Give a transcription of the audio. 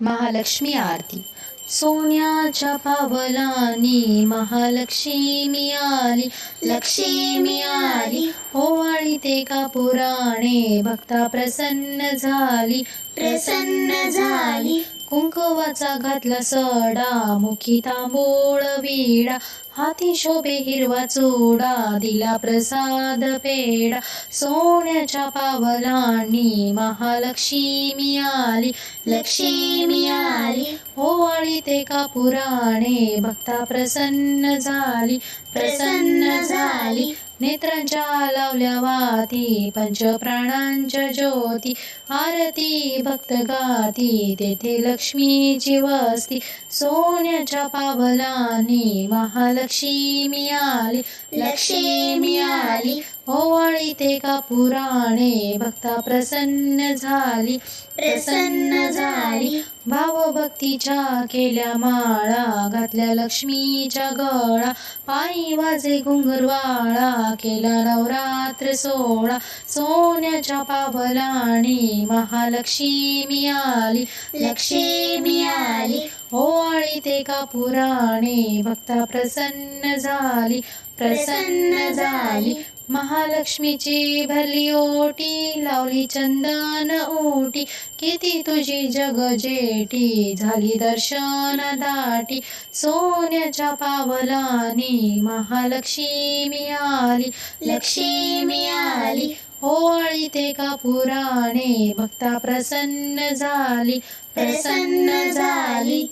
महालक्ष्मी आरती. सोन्याच्या पावलानी महालक्ष्मी आली लक्ष्मी आली. ओवाळी ते का पुराणे भक्ता प्रसन्न झाली. प्रसन्न झाली. कुंकवाचा घातला सडा मुखी तांबूळ विडा. हाती शोभे हिरवा चुडा दिला प्रसाद पेडा सोन्याच्या पावलांनी महालक्ष्मी आली लक्ष्मी आली. हो ओवाळी ते का पुराणे भक्ता प्रसन्न झाली. प्रसन्न झाली. नेत्रांच्या लावल्या वाती पंचप्राणांच्या ज्योती आरती भक्त गाती तेथे लक्ष्मीची वस्ती सोन्याच्या पावलानी महालक्ष्मी आली. लक्ष्मी आली. ओवाळी ते का पुराणे भक्ता प्रसन्न झाली. प्रसन्न झाली. भावभक्तीच्या केल्या माळा घातल्या लक्ष्मीच्या गळा पायी वाजे घुंगरवाळा केला नवरात्र सोळा सोन्याच्या पावलाणी महालक्ष्मी आली. लक्ष्मी आली. होळी ते का पुराणे? भक्ता प्रसन्न झाली. प्रसन्न झाली. महालक्ष्मीची भरली ओटी लावली चंदन ओटी. किती तुझी जगजेटी झाली दर्शन दाटी. सोन्याच्या पावलानी महालक्ष्मी आली. लक्ष्मी आली. होळी ते का पुराणे भक्ता प्रसन्न झाली. प्रसन्न झाली.